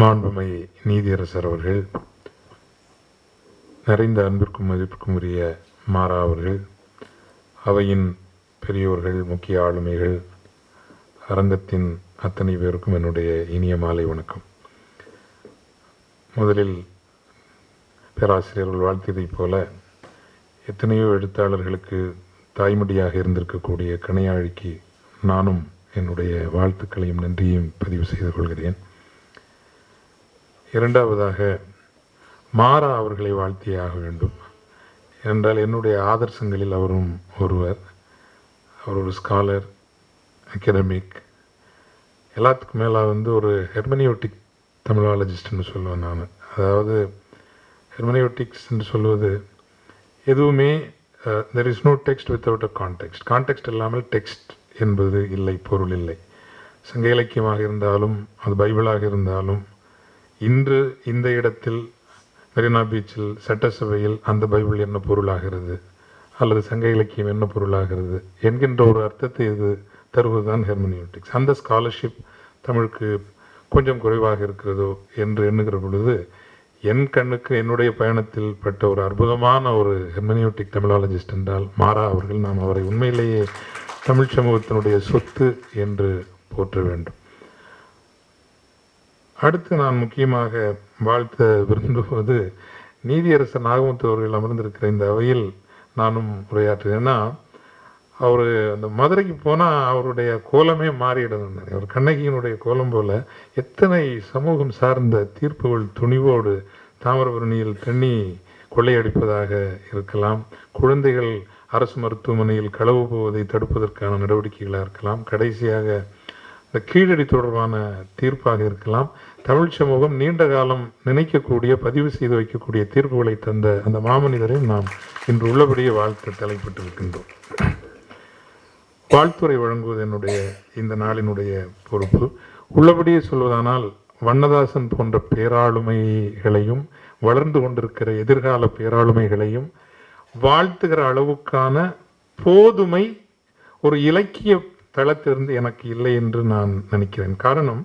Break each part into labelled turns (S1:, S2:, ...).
S1: மாண்புமை நீதியரசர் அவர்கள் நிறைந்த அன்பிற்கும் மதிப்பிற்கும் உரிய மாறா அவர்கள் அவையின் பெரியோர்கள் முக்கிய ஆளுமைகள் அரங்கத்தின் அத்தனை பேருக்கும் என்னுடைய இனிய மாலை வணக்கம். முதலில் பேராசிரியர்கள் வாழ்த்தியதைப் போல எத்தனையோ எழுத்தாளர்களுக்கு தாய்மடியாக இருந்திருக்கக்கூடிய கணையாழிக்கு நானும் என்னுடைய வாழ்த்துக்களையும் நன்றியையும் பதிவு செய்து கொள்கிறேன். இரண்டாவதாக மாறா அவர்களை வாழ்த்தியே ஆக வேண்டும். என்றால் என்னுடைய ஆதர்சங்களில் அவரும் ஒருவர். அவர் ஒரு ஸ்காலர் அகடமிக் எல்லாத்துக்கும் மேலே வந்து ஒரு ஹெர்மனியோட்டிக் தமிழாலஜிஸ்ட்னு சொல்லுவேன் நான். அதாவது ஹெர்மனியோட்டிக்ஸ் என்று சொல்வது எதுவுமே there is no text without a context context இல்லாமல் டெக்ஸ்ட் என்பது இல்லை பொருள் இல்லை. சங்க இலக்கியமாக இருந்தாலும் அது பைபிளாக இருந்தாலும் இன்று இந்த இடத்தில் மெரினா பீச்சில் சட்டசபையில் அந்த பைபிள் என்ன பொருளாகிறது? அல்லது சங்க இலக்கியம் என்ன பொருளாகிறது? என்கின்ற ஒரு அர்த்தத்தை இது தருவதுதான் ஹெர்மனியூட்டிக்ஸ். அந்த ஸ்காலர்ஷிப் தமிழுக்கு கொஞ்சம் குறைவாக இருக்கிறதோ என்று எண்ணுகிற பொழுது என் கண்ணுக்கு என்னுடைய பயணத்தில் பட்ட ஒரு அற்புதமான ஒரு ஹெர்மனியூட்டிக் தமிழாலஜிஸ்ட் என்றால் மாறா அவர்கள். நாம் அவரை உண்மையிலேயே தமிழ் சமூகத்தினுடைய சொத்து என்று போற்ற வேண்டும். அடுத்து நான் முக்கியமாக வாழ்த்த விரும்புவது நீதியரசர் நாகமுத்து அவர்கள் அமர்ந்திருக்கிற இந்த அவையில் நானும் உரையாற்றுறேன்னா அவர் அந்த மதுரைக்கு போனால் அவருடைய கோலமே மாறிடும் அவர் கண்ணகியினுடைய கோலம் போல் எத்தனை சமூகம் சார்ந்த தீர்ப்புகள் துணிவோடு தாமிரபரணியில் தண்ணி கொள்ளையடிப்பதாக இருக்கலாம். குழந்தைகள் அரசு மருத்துவமனையில் களவு போவதை தடுப்பதற்கான நடவடிக்கைகளாக இருக்கலாம். கடைசியாக இந்த கீழடி தொடர்பான தீர்ப்பாக இருக்கலாம். தமிழ் சமூகம் நீண்ட காலம் நினைக்கக்கூடிய பதிவு செய்து வைக்கக்கூடிய தீர்ப்புகளை தந்த அந்த மாமனிதரையும் நாம் இன்று உள்ளபடியே வாழ்த்து தலைப்பட்டிருக்கின்றோம். வாழ்த்துறை வழங்குவது என்னுடைய இந்த நாளினுடைய பொறுப்பு. உள்ளபடியே சொல்வதானால் வண்ணதாசன் போன்ற பேராளுமைகளையும் வளர்ந்து கொண்டிருக்கிற எதிர்கால பேராளுமைகளையும் வாழ்த்துகிற அளவுக்கான போதுமை ஒரு இலக்கிய தளத்திலிருந்து எனக்கு இல்லை என்று நான் நினைக்கிறேன். காரணம்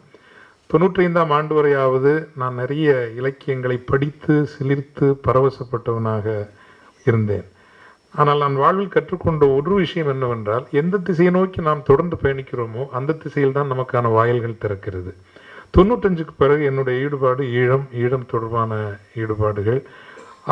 S1: தொண்ணூற்றி ஐந்தாம் ஆண்டு வரையாவது நான் நிறைய இலக்கியங்களை படித்து சிலிர்த்து பரவசப்பட்டவனாக இருந்தேன். ஆனால் நான் வாழ்வில் கற்றுக்கொண்ட ஒரு விஷயம் என்னவென்றால் எந்த திசையை நோக்கி நாம் தொடர்ந்து பயணிக்கிறோமோ அந்த திசையில் தான் நமக்கான வாயில்கள் திறக்கிறது. தொண்ணூற்றஞ்சுக்கு பிறகு என்னுடைய ஈடுபாடு ஈழம் ஈழம் தொடர்பான ஈடுபாடுகள்.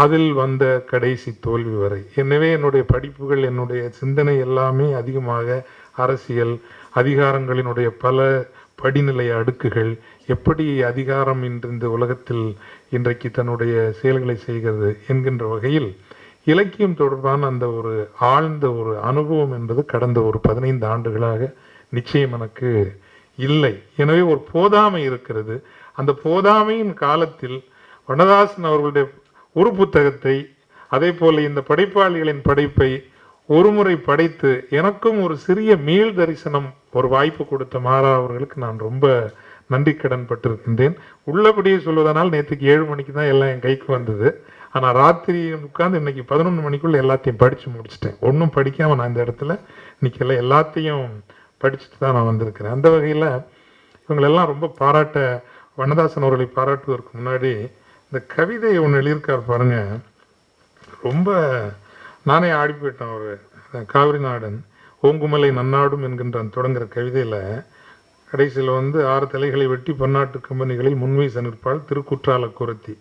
S1: அதில் வந்த கடைசி தோல்வி வரை. எனவே என்னுடைய படிப்புகள் என்னுடைய சிந்தனை எல்லாமே அதிகமாக அரசியல் அதிகாரங்களினுடைய பல படிநிலை அடுக்குகள் எப்படி அதிகாரம் இன்று இந்த உலகத்தில் இன்றைக்கு தன்னுடைய செயல்களை செய்கிறது என்கின்ற வகையில் இலக்கியம் தொடர்பான அந்த ஒரு ஆழ்ந்த ஒரு அனுபவம் என்பது கடந்த ஒரு பதினைந்து ஆண்டுகளாக நிச்சயம் எனக்கு இல்லை. எனவே ஒரு போதாமை இருக்கிறது. அந்த போதாமையின் காலத்தில் வனதாசன் அவர்களுடைய ஒரு புத்தகத்தை அதே போல இந்த படைப்பாளிகளின் படைப்பை ஒருமுறை படைத்து எனக்கும் ஒரு சிறிய மீள் தரிசனம் ஒரு வாய்ப்பு கொடுத்த மாறா அவர்களுக்கு நான் ரொம்ப நன்றி கடன் பட்டிருக்கின்றேன். உள்ளபடியே சொல்வதனால் நேற்றுக்கு ஏழு மணிக்கு தான் எல்லாம் என் கைக்கு வந்தது. ஆனால் ராத்திரி உட்காந்து இன்னைக்கு பதினொன்று மணிக்குள்ள எல்லாத்தையும் படித்து முடிச்சிட்டேன். ஒன்றும் படிக்காமல் நான் இந்த இடத்துல இன்னைக்கு எல்லாம் எல்லாத்தையும் படிச்சுட்டு தான் நான் வந்திருக்கிறேன். அந்த வகையில் இவங்களெல்லாம் ரொம்ப பாராட்ட வண்ணதாசன் அவர்களை பாராட்டுவதற்கு முன்னாடி இந்த கவிதையை ஒன்று எழுதியிருக்கார் பாருங்கள் ரொம்ப நானே ஆடி போயிட்டேன் ஒரு காவிரி நாடன். ஓங்குமலை நன்னாடும் என்கின்ற தொடங்குற கவிதையில் கடைசியில் வந்து ஆறு தலைகளை வெட்டி பன்னாட்டு கம்பெனிகளில் முன்வைச நிற்பாள் திருக்குற்றால குரத்தி.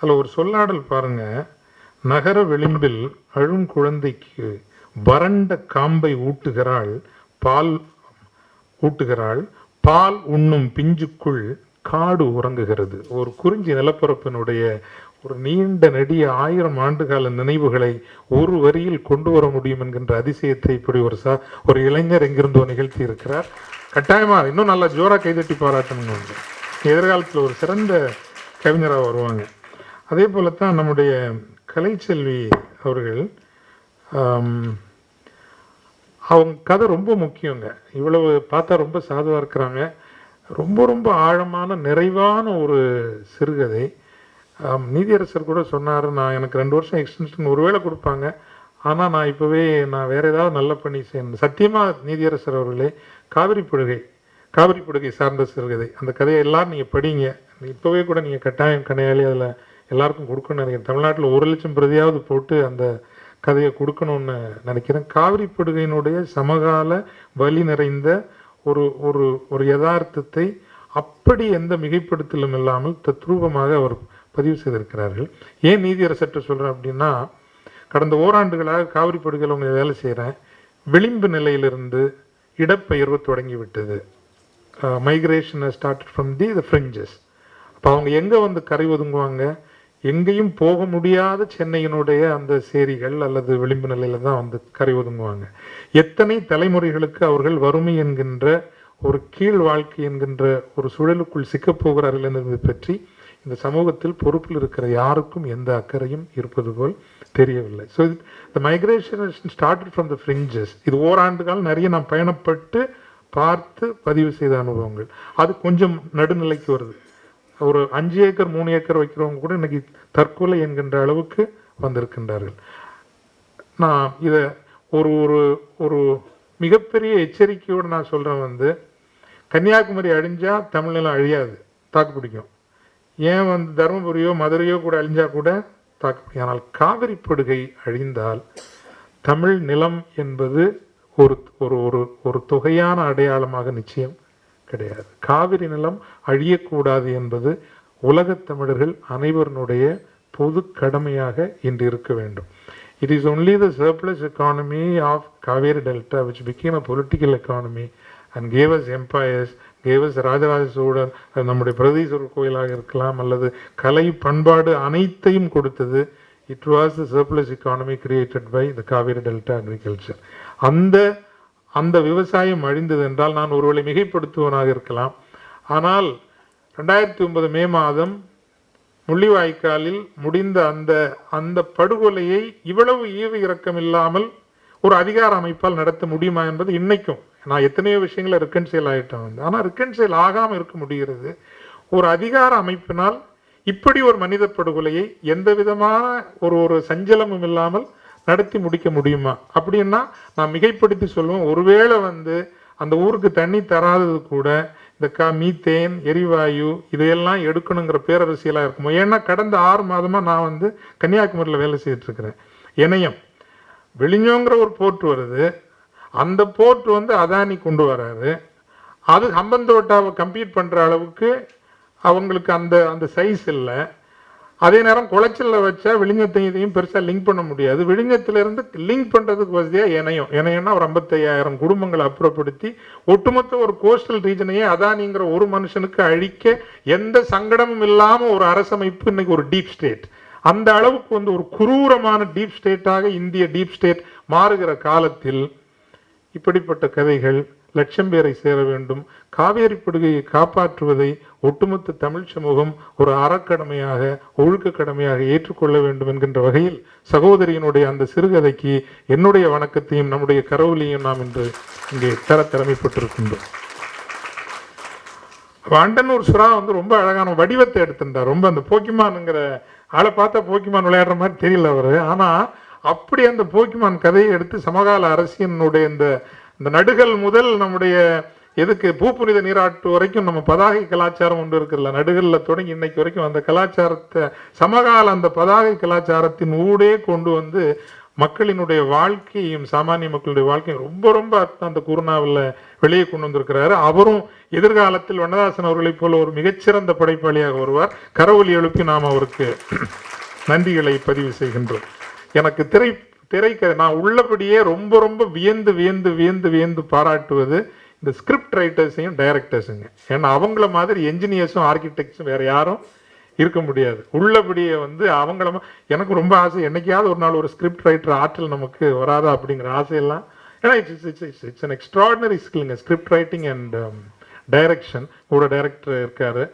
S1: அதில் ஒரு சொல்லாடல் பாருங்க. நகர விளிம்பில் அழும் குழந்தைக்கு வறண்ட காம்பை ஊட்டுகிறாள் பால் ஊட்டுகிறாள். பால் உண்ணும் பிஞ்சுக்குள் காடு உறங்குகிறது. ஒரு குறிஞ்சி நிலப்பரப்பினுடைய ஒரு நீண்ட நெடிய ஆயிரம் ஆண்டுகால நினைவுகளை ஒரு வரியில் கொண்டு வர முடியும் என்கின்ற அதிசயத்தை இப்படி ஒரு சா ஒரு இளைஞர் எங்கிருந்தோ நிகழ்த்தி இருக்கிறார் கட்டாயமா இன்னும் நல்லா ஜோரா கைதட்டி பாராட்டணும் எதிர்காலத்தில் ஒரு சிறந்த கவிஞராக வருவாங்க. அதே போல தான் நம்முடைய கலைச்செல்வி அவர்கள் அவங்க கதை ரொம்ப முக்கியங்க. இவ்வளவு பார்த்தா ரொம்ப சாதுவாக இருக்கிறாங்க. ரொம்ப ரொம்ப ஆழமான நிறைவான ஒரு சிறுகதை. நீதியரசர் கூட சொன்னார் நான் எனக்கு ரெண்டு வருஷம் எக்ஸ்டென்ஷன் ஒருவேளை கொடுப்பாங்க. ஆனால் நான் இப்போவே நான் வேறு ஏதாவது நல்ல பணி செய்யணும். சத்தியமாக நீதியரசர் அவர்களே காவிரி படுகை காவிரி படுகை சார்ந்த சிறுகதை. அந்த கதையை எல்லோரும் நீங்கள் படிங்க. இப்போவே கூட நீங்கள் கட்டாயம் கணையாளி அதில் எல்லாருக்கும் கொடுக்கணும்னு நினைக்கிறேன். தமிழ்நாட்டில் ஒரு லட்சம் பிரதியாவது போட்டு அந்த கதையை கொடுக்கணும்னு நினைக்கிறேன். காவிரி படுகையினுடைய சமகால வலி நிறைந்த ஒரு ஒரு ஒரு யதார்த்தத்தை அப்படி எந்த மிகைப்படுத்தலும் இல்லாமல் தத்ரூபமாக அவர் பதிவு செய்திருக்கிறார்கள். ஏன் நீதியரசற்ற சொல்கிறேன் அப்படின்னா கடந்த ஓராண்டுகளாக காவிரி படுகையில் உங்க வேலை செய்கிறேன் விளிம்பு நிலையிலிருந்து இடப்பெயர்வு தொடங்கிவிட்டது. Migration start from the the fringes அப்போ அவங்க எங்கே வந்து கரை ஒதுங்குவாங்க? எங்கேயும் போக முடியாத சென்னையினுடைய அந்த சேரிகள் அல்லது விளிம்பு நிலையில தான் வந்து கரை ஒதுங்குவாங்க. எத்தனை தலைமுறைகளுக்கு அவர்கள் வறுமை என்கின்ற ஒரு கீழ் வாழ்க்கை என்கின்ற ஒரு சூழலுக்குள் சிக்கப்போகிறார்கள் என்பதை பற்றி இந்த சமூகத்தில் பொறுப்பில் இருக்கிற யாருக்கும் எந்த அக்கறையும் இருப்பது போல் தெரியவில்லை. So the migration started from the fringes இது ஓராண்டு காலம் நிறைய நான் பயணப்பட்டு பார்த்து பதிவு செய்த அனுபவங்கள். அது கொஞ்சம் நடுநிலைக்கு வருது. ஒரு அஞ்சு ஏக்கர் மூணு ஏக்கர் வைக்கிறவங்க கூட இன்னைக்கு தற்கொலை என்கின்ற அளவுக்கு வந்திருக்கின்றார்கள். நான் இதை ஒரு ஒரு ஒரு மிகப்பெரிய எச்சரிக்கையோடு நான் சொல்கிறேன் வந்து கன்னியாகுமரி அழிஞ்சால் தமிழ்நிலம் அழியாது. தாக்கு பிடிக்கும். ஏன் வந்து தருமபுரியோ மதுரையோ கூட அழிஞ்சா கூட தாக்கு ஆனால் காவிரி படுகை அழிந்தால் தமிழ் நிலம் என்பது ஒரு ஒரு ஒரு ஒரு தொகையான அடையாளமாக நிச்சயம் கிடையாது. காவிரி நிலம் அழியக்கூடாது என்பது உலகத் தமிழர்கள் அனைவருடைய பொது கடமையாக இன்று இருக்க வேண்டும். It is only the surplus economy of Cauvery delta which became a political economy and gave us empires gave Rajaraja Cholan அது நம்முடைய பிரதீஸ்வரர் கோயிலாக இருக்கலாம் அல்லது கலை பண்பாடு அனைத்தையும் கொடுத்தது it was the surplus economy created by the Cauvery delta agriculture அந்த அந்த விவசாயம் அழிந்தது என்றால் நான் ஒருவேளை மிகைப்படுத்துவனாக இருக்கலாம். ஆனால் ரெண்டாயிரத்தி ஒன்பது மே மாதம் முள்ளிவாய்க்காலில் முடிந்த அந்த அந்த படுகொலையை இவ்வளவு ஈவு இரக்கம் இல்லாமல் ஒரு அதிகார அமைப்பால் நடத்த முடியுமா என்பது இன்னைக்கும் நான் எத்தனையோ விஷயங்களை ரிக்கன்சைல் ஆகிட்டேன் வந்து. ஆனால் ரிக்கன்சைல் ஆகாமல் இருக்க முடிகிறது. ஒரு அதிகார அமைப்பினால் இப்படி ஒரு மனித படுகொலையை எந்த விதமான ஒரு ஒரு சஞ்சலமும் இல்லாமல் நடத்தி முடிக்க முடியுமா? அப்படின்னா நான் மிகைப்படுத்தி சொல்லுவேன் ஒருவேளை வந்து அந்த ஊருக்கு தண்ணி தராதது கூட இந்த க மீத்தேன் எரிவாயு இதையெல்லாம் எடுக்கணுங்கிற பேரரசியலாக இருக்குமோ? ஏன்னா கடந்த ஆறு மாதமாக நான் வந்து கன்னியாகுமரியில் வேலை செய்துட்டு இருக்கிறேன். இணையம். வெளிஞ்சோங்கிற ஒரு போர்ட் வருது. அந்த போர்ட் வந்து அதானி கொண்டு வராரு. அது ஹம்பந்தோட்டாவை கம்பீட் பண்ணுற அளவுக்கு அவங்களுக்கு அந்த அந்த சைஸ் இல்லை. அதே நேரம் குளச்சலில் வச்சா விழிஞ்சத்தையும் இதையும் பெருசாக லிங்க் பண்ண முடியாது. விழிஞ்சத்திலிருந்து லிங்க் பண்ணுறதுக்கு வசதியாக இணையம் இணையம்னா ஒரு ஐம்பத்தையாயிரம் குடும்பங்களை அப்புறப்படுத்தி ஒட்டுமொத்த ஒரு கோஸ்டல் ரீஜனையே அதானிங்கிற ஒரு மனுஷனுக்கு அழிக்க எந்த சங்கடமும் இல்லாமல் ஒரு அரசமைப்பு இன்னைக்கு ஒரு டீப் ஸ்டேட் அந்த அளவுக்கு வந்து ஒரு குரூரமான டீப் ஸ்டேட்டாக இந்திய டீப் ஸ்டேட் மாறுகிற காலத்தில் இப்படிப்பட்ட கதைகள் லட்சம் பேரை சேர வேண்டும். காவேரி படுகையை காப்பாற்றுவதை ஒட்டுமொத்த தமிழ் சமூகம் ஒரு அறக்கடமையாக ஒழுக்க கடமையாக ஏற்றுக்கொள்ள வேண்டும் என்கின்ற வகையில் சகோதரியினுடைய அந்த சிறுகதைக்கு என்னுடைய வணக்கத்தையும் நம்முடைய கரவுலையும் நாம் இன்று இங்கே தர திறமைப்பட்டிருக்கின்றோம் அண்டனூர் சுறா வந்து ரொம்ப அழகான வடிவத்தை எடுத்திருந்தார். ரொம்ப அந்த போக்கிமானுங்கிற ஆளை பார்த்தா போக்கிமான் விளையாடுற மாதிரி தெரியல அவர். ஆனால் அப்படி அந்த போக்கிமான் கதையை எடுத்து சமகால அரசியனுடைய இந்த இந்த நடுகள் முதல் நம்முடைய எதுக்கு பூப்புனித நீராட்டு வரைக்கும் நம்ம பதாகை கலாச்சாரம் ஒன்று இருக்குல்ல நடுகளில் தொடங்கி இன்னைக்கு வரைக்கும் அந்த கலாச்சாரத்தை சமகால அந்த பதாகை கலாச்சாரத்தின் ஊடே கொண்டு வந்து மக்களினுடைய வாழ்க்கையும் சாமானிய மக்களுடைய வாழ்க்கையும் ரொம்ப ரொம்ப அந்த குருநாவில் வெளியே கொண்டு வந்திருக்கிறாரு. அவரும் எதிர்காலத்தில் வண்ணதாசன் அவர்களைப் போல ஒரு மிகச்சிறந்த படைப்பாளியாக வருவார். கரவொலி எழுப்பி நாம் அவருக்கு நன்றிகளை பதிவு செய்கின்றோம். எனக்கு திரை திரைக்கதை நான் உள்ளபடியே ரொம்ப ரொம்ப வியந்து வியந்து வியந்து வியந்து பாராட்டுவது இந்த ஸ்கிரிப்ட் ரைட்டர்ஸையும் டைரக்டர்ஸுங்க ஏன்னா அவங்கள மாதிரி என்ஜினியர்ஸும் ஆர்கிடெக்ட்ஸும் வேறு யாரும் இருக்க முடியாது. உள்ளபடியே வந்து அவங்கள எனக்கு ரொம்ப ஆசை என்னைக்காவது ஒரு நாள் ஒரு ஸ்கிரிப்ட் ரைட்டர் ஆற்றல் நமக்கு வராதா அப்படிங்கிற ஆசையெல்லாம். ஏன்னா it's it's it's it's an extraordinary ஸ்கில்ங்க script writing and direction கூட டைரக்டர் இருக்காரு.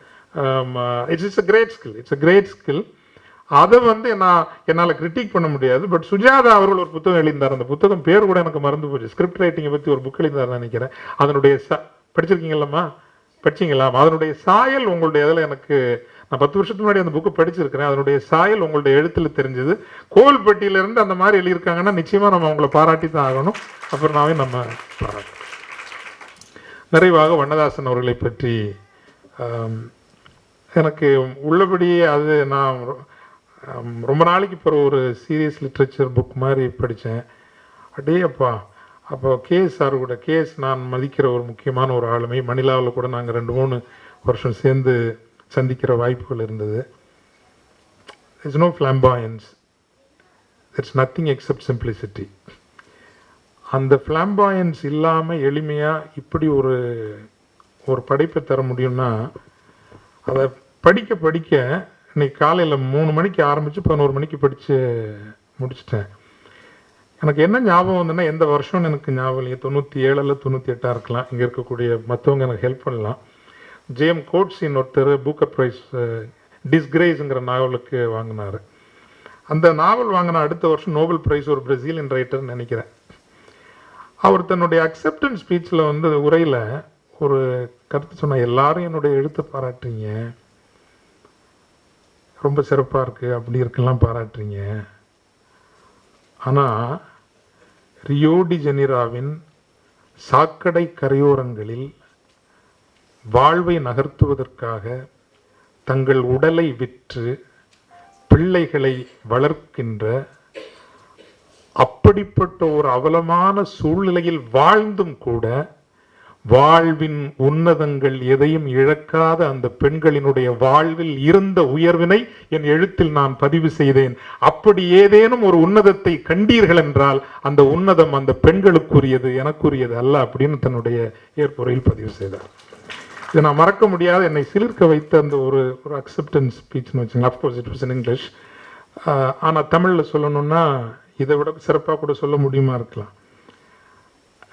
S1: It's it's a great skill it's a great skill அதை வந்து நான் என்னால் கிரிட்டிக் பண்ண முடியாது. பட் சுஜாதா அவர்கள் ஒரு புத்தகம் எழுதியிருந்தார். அந்த புத்தகம் பேர் கூட எனக்கு மறந்து போச்சு. ஸ்கிரிப்ட் ரைட்டிங்கை பற்றி ஒரு புக் எழுதினார் நினைக்கிறேன். அதனுடைய ச படிச்சிருக்கீங்களம்மா படிச்சீங்களா? அதனுடைய சாயல் உங்களுடைய இதில் எனக்கு நான் பத்து வருஷத்துக்கு முன்னாடி அந்த புக்கு படிச்சிருக்கிறேன். அதனுடைய சாயல் உங்களுடைய எழுத்துல தெரிஞ்சது. கோவில்பட்டியிலிருந்து அந்த மாதிரி எழுதியிருக்காங்கன்னா நிச்சயமா நம்ம அவங்கள பாராட்டி தான் ஆகணும். அப்புறம் நாவே நம்ம பாராட்டணும். நிறைவாக வண்ணதாசன் அவர்களை பற்றி எனக்கு உள்ளபடியே அது நான் ரொம்ப நாளைக்கு பிறகு ஒரு சீரியஸ் லிட்ரேச்சர் புக் மாதிரி படித்தேன். அப்படியே அப்பா அப்போ கேஎஸ் சார் கூட கேஎஸ் நான் மதிக்கிற ஒரு முக்கியமான ஒரு ஆளுமை மணிலாவில் கூட நாங்கள் ரெண்டு மூணு வருஷம் சேர்ந்து சந்திக்கிற வாய்ப்புகள் இருந்தது. It's no flamboyance it's nothing except simplicity அந்த ஃப்ளாம்பாயன்ஸ் இல்லாமல் எளிமையாக இப்படி ஒரு ஒரு படைப்பை தர முடியும்னா அதை படிக்க படிக்க இன்னைக்கு காலையில் மூணு மணிக்கு ஆரம்பித்து பதினோரு மணிக்கு படித்து முடிச்சிட்டேன். எனக்கு என்ன ஞாபகம் வந்ததுன்னா எந்த வருஷம்னு எனக்கு ஞாபகம் இல்லையா. தொண்ணூற்றி ஏழில் தொண்ணூற்றி எட்டாக இருக்கலாம். இங்கே இருக்கக்கூடிய மற்றவங்க எனக்கு ஹெல்ப் பண்ணலாம். ஜேம் கோட்ஸின் ஒருத்தர் பூக்கர் ப்ரைஸ் டிஸ்கிரேஸுங்கிற நாவலுக்கு வாங்கினார். அந்த நாவல் வாங்கின அடுத்த வருஷம் நோபல் ப்ரைஸ் ஒரு பிரசீலியன் ரைட்டர்னு நினைக்கிறேன். அவர் தன்னுடைய அக்செப்டன்ஸ் ஸ்பீச்சில் வந்து உரையில் ஒரு கருத்து சொன்ன எல்லாரும் என்னுடைய எழுத்தை பாராட்டுறீங்க. ரொம்ப சிறப்பாக இருக்குது அப்படி இருக்கலாம் பாராட்டுறீங்க. ஆனால் ரியோடி ஜெனிராவின் சாக்கடை கரையோரங்களில் வாழ்வை நகர்த்துவதற்காக தங்கள் உடலை விற்று பிள்ளைகளை வளர்க்கின்ற அப்படிப்பட்ட ஒரு அவலமான சூழ்நிலையில் வாழ்ந்தும் கூட வாழ்வின் உன்னதங்கள் எதையும் இழக்காத அந்த பெண்களினுடைய வாழ்வில் இருந்த உயர்வினை என் எழுத்தில் நான் பதிவு செய்தேன். அப்படி ஏதேனும் ஒரு உன்னதத்தை கண்டீர்கள் என்றால் அந்த உன்னதம் அந்த பெண்களுக்குரியது எனக்குரியது அல்ல அப்படின்னு தன்னுடைய ஏற்புரையில் பதிவு செய்தார். இதை நான் மறக்க முடியாத என்னை சிலிர்க்க வைத்த அந்த ஒரு ஒரு அக்செப்டன்ஸ் ஸ்பீச்னு வச்சுங்க of course it was in English ஆனால் தமிழில் சொல்லணும்னா இதை விட சிறப்பாக கூட சொல்ல முடியுமா இருக்கலாம்.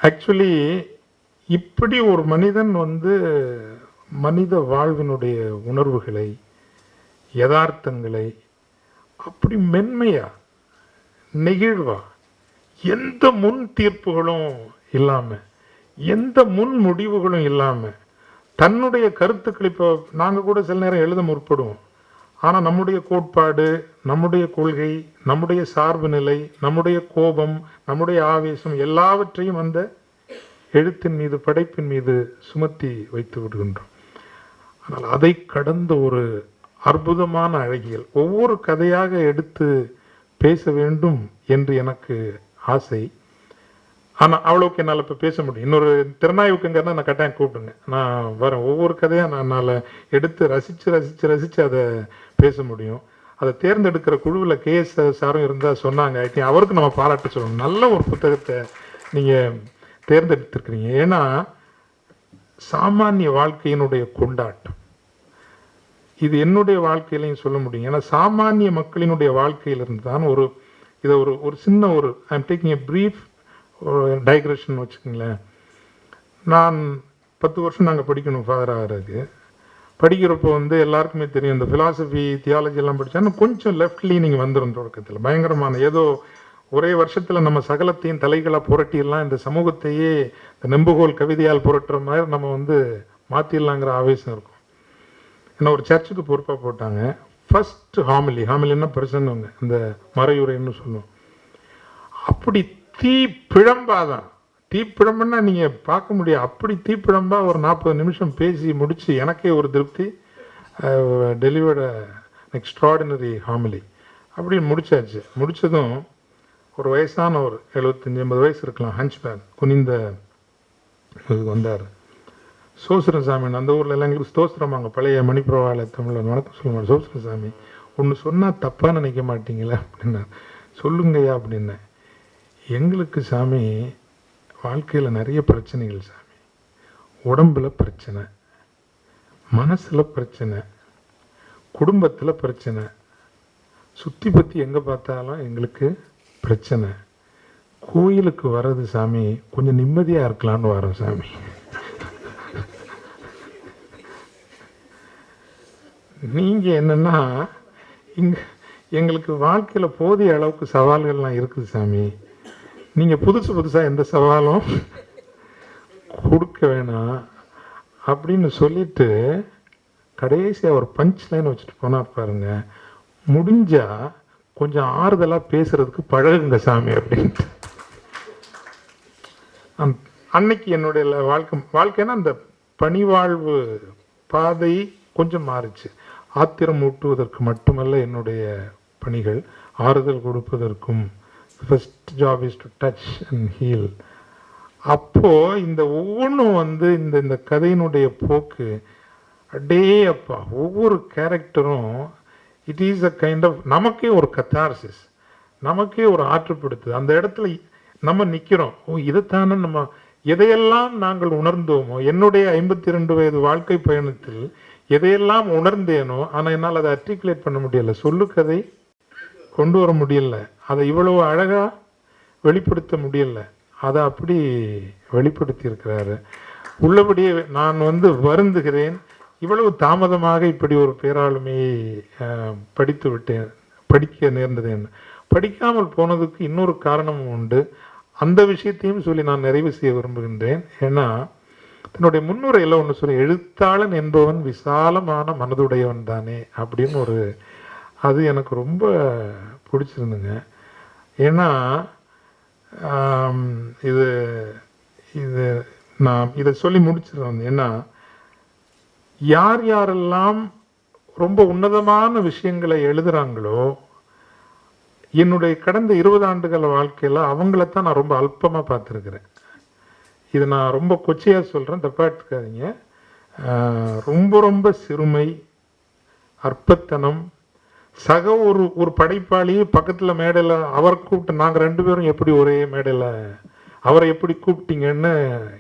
S1: ஆக்சுவலி இப்படி ஒரு மனிதன் வந்து மனித வாழ்வினுடைய உணர்வுகளை யதார்த்தங்களை அப்படி மென்மையா நெகிழ்வா எந்த முன் தீர்ப்புகளும் இல்லாமல் எந்த முன் முடிவுகளும் இல்லாமல் தன்னுடைய கருத்துக்கள் இப்போ நாங்கள் கூட சில நேரம் எழுத முற்படுவோம். ஆனால் நம்முடைய கோட்பாடு நம்முடைய கொள்கை நம்முடைய சார்பு நிலை நம்முடைய கோபம் நம்முடைய ஆவேசம் எல்லாவற்றையும் அந்த எழுத்தின் மீது படைப்பின் மீது சுமத்தி வைத்து விடுகின்றோம். ஆனால் அதை கடந்த ஒரு அற்புதமான அழகியல் ஒவ்வொரு கதையாக எடுத்து பேச வேண்டும் என்று எனக்கு ஆசை. ஆனால் அவ்வளோக்கு என்னால் இப்போ பேச முடியும் இன்னொரு திறனாய்வுக்குங்கிறத நான் கட்டாயம் கூப்பிடுங்க. நான் வரேன். ஒவ்வொரு கதையாக நான் என்னால் எடுத்து ரசித்து ரசித்து ரசித்து அதை பேச முடியும். அதை தேர்ந்தெடுக்கிற குழுவில் கேஎஸ் சாரும் இருந்தால் சொன்னாங்க. ஐ திங்க் அவருக்கு நம்ம பாராட்ட சொல்லணும். நல்ல ஒரு புத்தகத்தை நீங்கள் தேர்ந்தெடுத்திருக்கிறீங்க. ஏன்னா சாமானிய வாழ்க்கையினுடைய கொண்டாட்டம். இது என்னுடைய வாழ்க்கையிலையும் சொல்ல முடியும். ஏன்னா சாமானிய மக்களினுடைய வாழ்க்கையிலிருந்து தான் ஒரு இதை ஒரு ஒரு சின்ன ஒரு I am taking a brief digression வச்சுக்கோங்களேன். நான் பத்து வருஷம் நாங்கள் படிக்கணும் ஃபாதர் ஆகிறதுக்கு. படிக்கிறப்போ வந்து எல்லாருக்குமே தெரியும் இந்த ஃபிலாசபி தியாலஜிலாம் எல்லாம் படித்தா கொஞ்சம் லெஃப்ட் லீனிங் வந்துடும் தொடக்கத்தில். பயங்கரமான ஏதோ ஒரே வருஷத்தில் நம்ம சகலத்தையும் தலைகளாக புரட்டிடலாம் இந்த சமூகத்தையே இந்த நெம்புகோல் கவிதையால் புரட்டுற மாதிரி நம்ம வந்து மாற்றிடலாங்கிற ஆவேசம் இருக்கும். என்ன ஒரு சர்ச்சுக்கு பொறுப்பாக போட்டாங்க. ஃபஸ்ட்டு ஹாமிலி ஹாமிலின்னா பிரசன்னவங்க இந்த மறையுரைன்னு சொல்லுவோம். அப்படி தீ பிழம்பாதான் தீ நீங்கள் பார்க்க முடியும் அப்படி தீ பிழம்பா ஒரு நாற்பது நிமிஷம் பேசி முடித்து எனக்கே ஒரு திருப்தி. டெலிவர்டு எக்ஸ்ட்ராடினரி ஹாமிலி அப்படின்னு முடிச்சாச்சு. முடித்ததும் ஒரு வயசான ஒரு எழுபத்தஞ்சி ஐம்பது வயசு இருக்கலாம். ஹஞ்ச்பேக் குனிந்த இதுக்கு வந்தார். சோசரன் சாமி அந்த ஊரில் எல்லாம் எங்களுக்கு ஸ்தோத்திரமாங்க பழைய மணிப்பிரவாள தமிழில் வணக்கம் சொல்லுவாங்க சோசரன் சாமி ஒன்று சொன்னால் தப்பாக நினைக்க மாட்டீங்களா? அப்படின்னா சொல்லுங்கய்யா அப்படின்னேன் எங்களுக்கு சாமி வாழ்க்கையில் நிறைய பிரச்சனைகள் சாமி. உடம்பில் பிரச்சனை மனசில் பிரச்சனை குடும்பத்தில் பிரச்சனை. சுற்றி பற்றி எங்கே பார்த்தாலும் எங்களுக்கு பிரச்சனை. கோயிலுக்கு வர்றது சாமி கொஞ்சம் நிம்மதியாக இருக்கலாம்னு வரோம் சாமி. நீங்கள் என்னென்னா இங்கே எங்களுக்கு வாழ்க்கையில் போதிய அளவுக்கு சவால்கள்லாம் இருக்குது சாமி. நீங்கள் புதுசு புதுசாக எந்த சவாலும் கொடுக்க வேணாம் அப்படின்னு சொல்லிட்டு கடைசியாக ஒரு பஞ்ச் லைன் வச்சுட்டு போனால் பாருங்க. முடிஞ்சால் கொஞ்சம் ஆறுதலாக பேசுகிறதுக்கு பழகுங்க சாமி அப்படின்ட்டு. அந்- அன்னைக்கு என்னுடைய வாழ்க்கை வாழ்க்கைன்னா அந்த பணிவாழ்வு பாதை கொஞ்சம் மாறுச்சு. ஆத்திரம் ஊட்டுவதற்கு மட்டுமல்ல என்னுடைய பணிகள் ஆறுதல் கொடுப்பதற்கும் first job is to touch and heal அப்போது இந்த ஒவ்வொன்றும் வந்து இந்த இந்த கதையினுடைய போக்கு அடே அப்பா ஒவ்வொரு கேரக்டரும் it is a kind of நமக்கே ஒரு கத்தார்சிஸ் நமக்கே ஒரு ஆற்றுப்படுத்துது அந்த இடத்துல நம்ம நிற்கிறோம் ஓ இதைத்தானே நம்ம எதையெல்லாம் நாங்கள் உணர்ந்தோமோ என்னுடைய ஐம்பத்தி ரெண்டு வயது வாழ்க்கை பயணத்தில் எதையெல்லாம் உணர்ந்தேனோ ஆனால் என்னால் அதை அர்டிகுலேட் பண்ண முடியலை. சொல்லு கதை கொண்டு வர முடியல. அதை இவ்வளவு அழகாக வெளிப்படுத்த முடியல. அதை அப்படி வெளிப்படுத்தியிருக்கிறாரு. உள்ளபடியே நான் வந்து வருந்துகிறேன். இவ்வளவு தாமதமாக இப்படி ஒரு பேராளுமையை படித்து விட்டேன் படிக்க நேர்ந்தது என்ன படிக்காமல் போனதுக்கு இன்னொரு காரணமும் உண்டு. அந்த விஷயத்தையும் சொல்லி நான் நிறைவு செய்ய விரும்புகின்றேன். ஏன்னா தன்னுடைய முன்னுரையில் ஒன்று சொல்லி எழுத்தாளன் என்பவன் விசாலமான மனதுடையவன் தானே? அப்படின்னு ஒரு அது எனக்கு ரொம்ப பிடிச்சிருந்துங்க. ஏன்னா இது இது நான் இதை சொல்லி முடிச்சிடறேன் ஏன்னா யார் யாரெல்லாம் ரொம்ப உன்னதமான விஷயங்களை எழுதுறாங்களோ என்னுடைய கடந்த இருபது ஆண்டுகால வாழ்க்கையில் அவங்களத்தான் நான் ரொம்ப அல்பமாக பார்த்துருக்குறேன். இது நான் ரொம்ப கொச்சையாக சொல்கிறேன் தப்பாக எடுத்துக்காதீங்க ரொம்ப ரொம்ப சிறுமை அற்பத்தனம் சக ஒரு ஒரு படைப்பாளி பக்கத்தில் மேடையில் அவர் கூப்பிட்டு நாங்கள் ரெண்டு பேரும் எப்படி ஒரே மேடையில் அவரை எப்படி கூப்பிட்டீங்கன்னு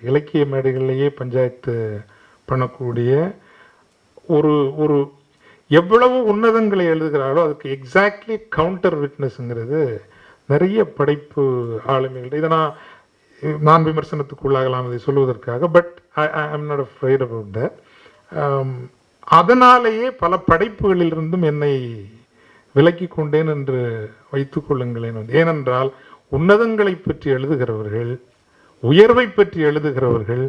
S1: இலக்கிய மேடைகள்லேயே பஞ்சாயத்து பண்ணக்கூடிய ஒரு ஒரு எவ்வளவு உன்னதங்களை எழுதுகிறாரோ அதுக்கு எக்ஸாக்ட்லி கவுண்டர் விட்னஸ்ங்கிறது நிறைய படைப்பு ஆளுமைகள். இதை நான் நான் விமர்சனத்துக்கு உள்ளாகலாம் இதை சொல்வதற்காக but I I'm not afraid about that அதனாலேயே பல படைப்புகளில் இருந்தும் என்னை விலக்கி கொண்டேன் என்று வைத்துக் கொள்ளுங்களேன் ஏனென்றால் உன்னதங்களை பற்றி எழுதுகிறவர்கள் உயர்வை பற்றி எழுதுகிறவர்கள்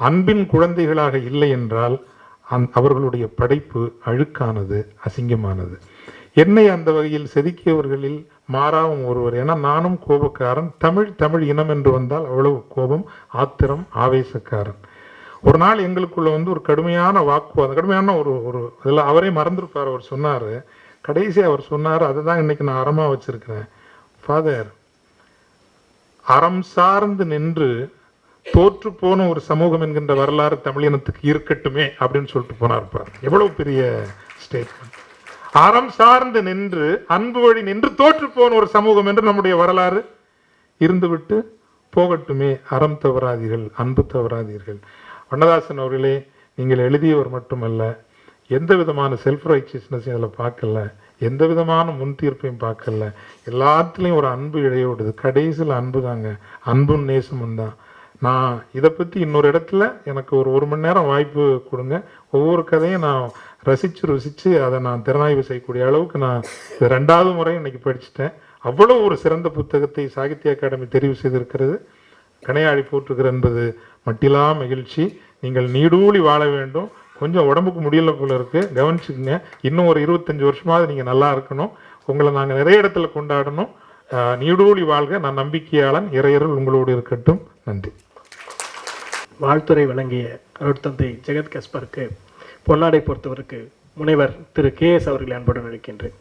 S1: அன்பின் குழந்தைகளாக இல்லை என்றால் அந் அவர்களுடைய படைப்பு அழுக்கானது அசிங்கமானது. என்னை அந்த வகையில் செதுக்கியவர்களில் மாறாவும் ஒருவர். ஏன்னா நானும் கோபக்காரன். தமிழ் தமிழ் இனம் என்று வந்தால் அவ்வளவு கோபம் ஆத்திரம் ஆவேசக்காரன். ஒரு நாள் எங்களுக்குள்ள வந்து ஒரு கடுமையான வாக்குவாதம் கடுமையான ஒரு ஒரு இதில் அவரே மறந்துருப்பார் அவர் சொன்னார். கடைசி அவர் சொன்னார் அதுதான் இன்னைக்கு நான் அறமாக வச்சிருக்கிறேன். ஃபாதர் அறம் சார்ந்து நின்று தோற்று போன ஒரு சமூகம் என்கின்ற வரலாறு தமிழினத்துக்கு இருக்கட்டுமே அப்படின்னு சொல்லிட்டு போனார் பார். எவ்வளவு பெரிய ஸ்டேட்மெண்ட் அறம் சார்ந்து நின்று அன்பு வழி நின்று தோற்று போன ஒரு சமூகம் என்று நம்முடைய வரலாறு இருந்துவிட்டு போகட்டுமே. அறம் தவறாதீர்கள் அன்பு தவறாதீர்கள். வண்ணதாசன் அவர்களே நீங்கள் எழுதியவர் மட்டுமல்ல எந்த விதமான செல்ஃப் ரைச்சியஸ்னஸ் இதில் பார்க்கல. எந்த விதமான முன் தீர்ப்பையும் பார்க்கல. எல்லாத்துலேயும் ஒரு அன்பு இழையோடுது. கடைசியில் அன்பு தாங்க அன்பும் நேசமும் தான். நான் இதை பற்றி இன்னொரு இடத்துல எனக்கு ஒரு ஒரு மணி நேரம் வாய்ப்பு கொடுங்க. ஒவ்வொரு கதையும் நான் ரசித்து ருசித்து அதை நான் திறனாய்வு செய்யக்கூடிய அளவுக்கு நான் இது ரெண்டாவது முறை இன்னைக்கு படிச்சுட்டேன். அவ்வளோ ஒரு சிறந்த புத்தகத்தை சாகித்ய அகாடமி தெரிவு செய்திருக்கிறது. கனையாழி போற்றுகிற என்பது மட்டிலா மகிழ்ச்சி. நீங்கள் நீடூழி வாழ வேண்டும். கொஞ்சம் உடம்புக்கு முடியல போல இருக்கு கவனிச்சுக்குங்க. இன்னும் ஒரு இருபத்தஞ்சு வருஷமாவது நீங்கள் நல்லா இருக்கணும். உங்களை நாங்கள் நிறைய இடத்துல கொண்டாடணும். நீடூழி வாழ்க. நான் நம்பிக்கையாளன் இறையருள் உங்களோடு இருக்கட்டும். நன்றி.
S2: வாழ்த்துரை வழங்கிய அருட்தந்தை ஜெகத் கஸ்பருக்கு பொன்னாடை பொறுத்தவருக்கு முனைவர் திரு கே எஸ் அவர்களை அன்புடன் அழைக்கின்றேன்.